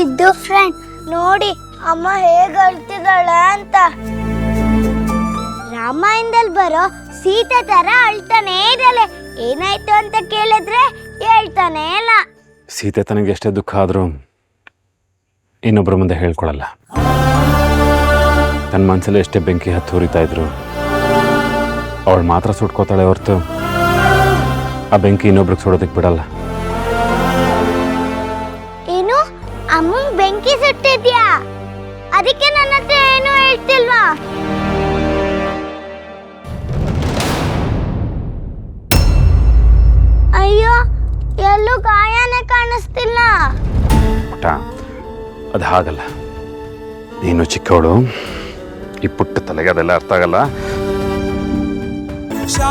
ಇದ್ದು ಫ್ರೆಂಡ್ ನೋಡಿ ಅಮ್ಮ ಹೇಗೆ ಅಳ್ತಿದ್ದಾಳೆ ಅಂತ. ರಾಮಾಯಣದಲ್ಲಿ ಬರೋ ಸೀತೆ ತರ ಅಳ್ತಾನೆ ಇದ್ದಾಳೆ. ಏನಾಯ್ತು ಅಂತ ಕೇಳಿದ್ರೆ ಹೇಳ್ತಾನೆ ಇಲ್ಲ. ಸೀತೆ ತನಗೆ ಎಷ್ಟೇ ದುಃಖ ಆದರೂ ಇನ್ನೊಬ್ಬರ ಮುಂದೆ ಹೇಳ್ಕೊಳಲ್ಲ. ತನ್ನ ಮನಸ್ಸಲ್ಲಿ ಎಷ್ಟೇ ಬೆಂಕಿ ಹತ್ತು ಹುರಿತಾ ಇದ್ರು, ಅವಳು ಮಾತ್ರ ಸುಟ್ಕೋತಾಳೆ ಹೊರತು ಆ ಬೆಂಕಿ ಇನ್ನೊಬ್ರಿಗೆ ಸುಡೋದಕ್ಕೆ ಬಿಡಲ್ಲ. ಅಮ್ಮಂಗ್ ಬೆಂಕಿ ಸುಟ್ಟಿದ್ಯಾ? ಅದಕ್ಕೆ ನನ್ನ ಹತ್ರ ಏನು ಹೇಳ್ತಿಲ್ವಾ? ಅಯ್ಯೋ ಎಲ್ಲೂ ಗಾಯನೇ ಕಾಣಿಸ್ತಿಲ್ಲ. ಪುಟ್ಟ ಅದು ಹಾಗಲ್ಲ. ನೀನು ಚಿಕ್ಕವಳು. ಈ ಪುಟ್ಟ ತಲೆಗೆ ಅದೆಲ್ಲ ಅರ್ಥ ಆಗಲ್ಲ. ಶಾ